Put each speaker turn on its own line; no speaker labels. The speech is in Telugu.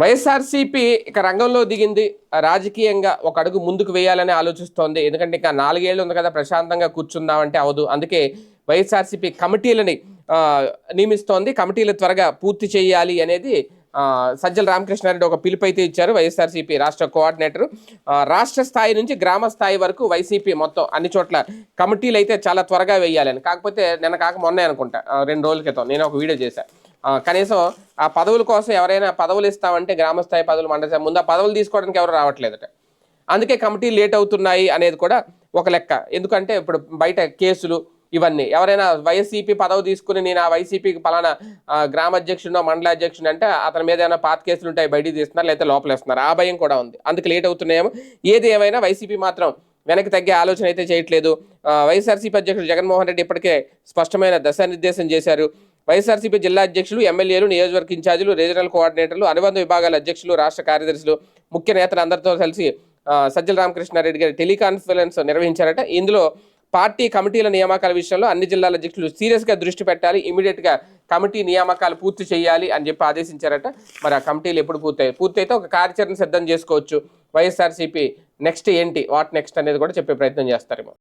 వైఎస్ఆర్సీపీ ఇక రంగంలో దిగింది. రాజకీయంగా ఒక అడుగు ముందుకు వేయాలని ఆలోచిస్తోంది. ఎందుకంటే ఇంకా నాలుగేళ్ళు ఉంది కదా ప్రశాంతంగా కూర్చుందామంటే అవదు. అందుకే వైఎస్ఆర్సీపీ కమిటీలని నియమిస్తోంది. కమిటీలు త్వరగా పూర్తి చేయాలి అనేది సజ్జల రామకృష్ణారెడ్డి ఒక పిలుపు అయితే ఇచ్చారు వైఎస్ఆర్సీపీ రాష్ట్ర కోఆర్డినేటర్. రాష్ట్ర స్థాయి నుంచి గ్రామ స్థాయి వరకు వైసీపీ మొత్తం అన్ని చోట్ల కమిటీలు అయితే చాలా త్వరగా వేయాలని. కాకపోతే నిన్న కాక మొన్నే అనుకుంటా రెండు రోజుల క్రితం నేను ఒక వీడియో చేశాను కనీసం ఆ పదవుల కోసం ఎవరైనా పదవులు ఇస్తామంటే గ్రామస్థాయి పదవులు మండల ముందు ఆ పదవులు తీసుకోవడానికి ఎవరు రావట్లేదట. అందుకే కమిటీ లేట్ అవుతున్నాయి అనేది కూడా ఒక లెక్క. ఎందుకంటే ఇప్పుడు బయట కేసులు ఇవన్నీ. ఎవరైనా వైసీపీ పదవి తీసుకుని నేను ఆ వైసీపీకి పలానా గ్రామ అధ్యక్షుడో మండల అధ్యక్షుడు అంటే అతని మీద ఏమైనా పాత కేసులు ఉంటాయి బయటికి తీస్తున్నారు లేకపోతే లోపలేస్తున్నారు. ఆ భయం కూడా ఉంది. అందుకు లేట్ అవుతున్నాయేమో. ఏది ఏమైనా వైసీపీ మాత్రం వెనక్కి తగ్గే ఆలోచన అయితే చేయట్లేదు. వైఎస్ఆర్సీపీ అధ్యక్షుడు జగన్మోహన్ రెడ్డి ఇప్పటికే స్పష్టమైన దశానిర్దేశం చేశారు. వైఎస్ఆర్సీపీ జిల్లా అధ్యక్షులు ఎమ్మెల్యేలు నియోజకవర్గ ఇన్ఛార్జీలు రీజనల్ కోఆర్డినేటర్లు అనుబంధ విభాగాల అధ్యక్షులు రాష్ట్ర కార్యదర్శులు ముఖ్య నేతలు అందరితో కలిసి సజ్జల రామకృష్ణారెడ్డి గారి టెలికాన్ఫరెన్స్ నిర్వహించారట. ఇందులో పార్టీ కమిటీల నియామకాల విషయంలో అన్ని జిల్లాల అధ్యక్షులు సీరియస్గా దృష్టి పెట్టాలి ఇమీడియట్గా కమిటీ నియామకాలు పూర్తి చేయాలి అని చెప్పి ఆదేశించారట. మరి ఆ కమిటీలు ఎప్పుడు పూర్తయి పూర్తయితే ఒక కార్యాచరణ సిద్ధం చేసుకోవచ్చు. వైఎస్ఆర్సీపీ నెక్స్ట్ ఏంటి? వాట్ నెక్స్ట్ అనేది కూడా చెప్పే ప్రయత్నం చేస్తారేమో.